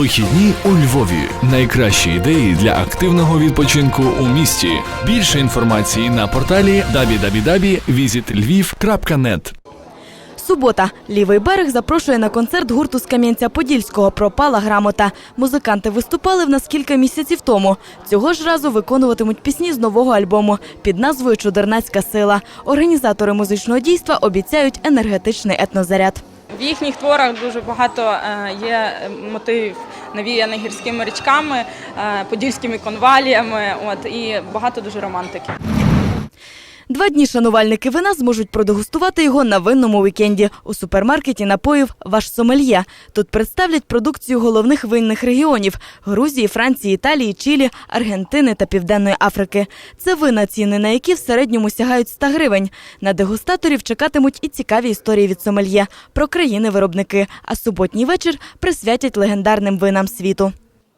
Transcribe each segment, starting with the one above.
Вихідні у Львові. Найкращі ідеї для активного відпочинку у місті. Більше інформації на порталі www.visitlviv.net Субота. Лівий берег запрошує на концерт гурту з Кам'янця-Подільського Пропала грамота. Музиканти виступали в нас кілька місяців тому. Цього ж разу виконуватимуть пісні з нового альбому під назвою Чудернацька сила. Організатори музичного дійства обіцяють енергетичний етнозаряд. В їхніх творах дуже багато е, є мотивів навіяних гірськими річками, е, подільськими конваліями. От і багато дуже романтики. Два дні шанувальники вина зможуть продегустувати його на винному вікенді у супермаркеті напоїв Ваш Сомельє. Тут представлять продукцію головних винних регіонів Грузії, Франції, Італії, Чилі, Аргентини та Південної Африки. Це вина, ціни на які в середньому сягають 100 гривень. На дегустаторів чекатимуть і цікаві історії від Сомельє про країни-виробники. А суботній вечір присвятять легендарним винам світу.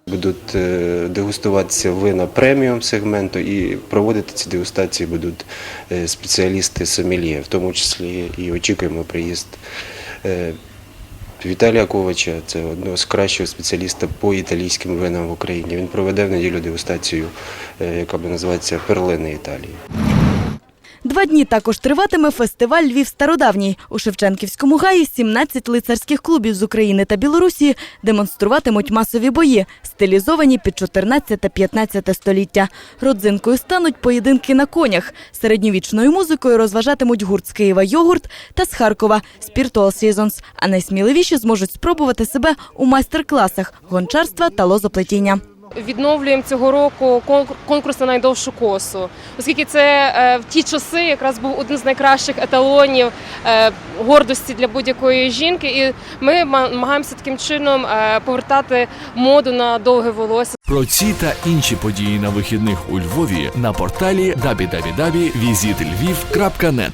Будуть е, дегустуватися вина преміум сегменту і проводити ці дегустації будуть е, спеціалісти сомельє, в тому числі і очікуємо приїзд е, Віталія Ковача, це одного з кращого спеціаліста по італійським винам в Україні. Він проведе в неділю дегустацію, яка буде називатися Перлини Італії. Два дні також триватиме фестиваль Львів Стародавній. У Шевченківському гаї 17 лицарських клубів з України та Білорусі демонструватимуть масові бої, стилізовані під 14 та 15 століття. Родзинкою стануть поєдинки на конях. Середньовічною музикою розважатимуть гурт з Києва Йогурт та з Харкова Spiritual Seasons. А найсміливіші зможуть спробувати себе у майстер-класах гончарства та лозоплетіння. Відновлюємо цього року кон- конкурс на найдовшу косу, оскільки це е, в ті часи якраз був один з найкращих еталонів е, гордості для будь-якої жінки, і ми ма- намагаємося таким чином е, повертати моду на довге волосся. Про ці та інші події на вихідних у Львові на порталі www.visitlviv.net